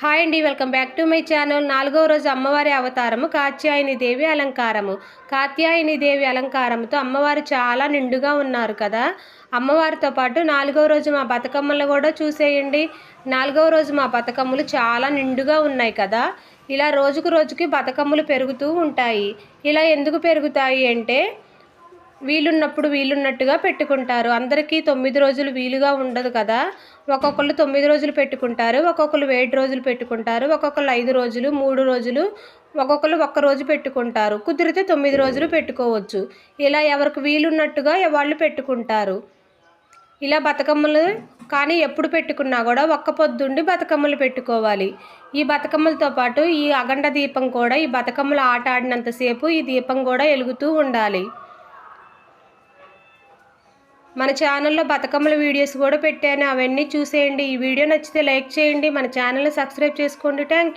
Hi అండి welcome back to my channel. నాలుగవ రోజు అమ్మవారి అవతారము కాత్యాయని దేవి అలంకారము. కాత్యాయని దేవి అలంకారంతో అమ్మవారు చాలా నిండుగా ఉన్నారు కదా. అమ్మవారితో పాటు నాలుగవ రోజు మా బతుకమ్మలు కూడా చూసేయండి. నాలుగవ రోజు మా బతుకమ్మలు చాలా నిండుగా ఉన్నాయి కదా. ఇలా రోజుకు రోజుకి బతుకమ్మలు పెరుగుతూ ఉంటాయి. ఇలా ఎందుకు పెరుగుతాయి అంటే వీలున్నప్పుడు వీలున్నట్టుగా పెట్టుకుంటారు. అందరికీ తొమ్మిది రోజులు వీలుగా ఉండదు కదా. ఒక్కొక్కళ్ళు తొమ్మిది రోజులు పెట్టుకుంటారు ఒక్కొక్కరు ఏడు రోజులు పెట్టుకుంటారు ఒక్కొక్కరు ఐదు రోజులు మూడు రోజులు ఒక్కొక్కరు ఒక్క రోజు పెట్టుకుంటారు. కుదిరితే తొమ్మిది రోజులు పెట్టుకోవచ్చు. ఇలా ఎవరికి వీలున్నట్టుగా వాళ్ళు పెట్టుకుంటారు. ఇలా బతుకమ్మలు కానీ ఎప్పుడు పెట్టుకున్నా కూడా ఒక్క పొద్దుండి బతుకమ్మలు పెట్టుకోవాలి. ఈ బతుకమ్మలతో పాటు ఈ అగండ దీపం కూడా ఈ బతుకమ్మలు ఆట ఆడినంతసేపు ఈ దీపం కూడా వెలుగుతూ ఉండాలి. మన ఛానల్లో బతుకమ్మల వీడియోస్ కూడా పెట్టాను. అవన్నీ చూసేయండి. ఈ వీడియో నచ్చితే లైక్ చేయండి. మన ఛానల్ని సబ్స్క్రైబ్ చేసుకోండి. థ్యాంక్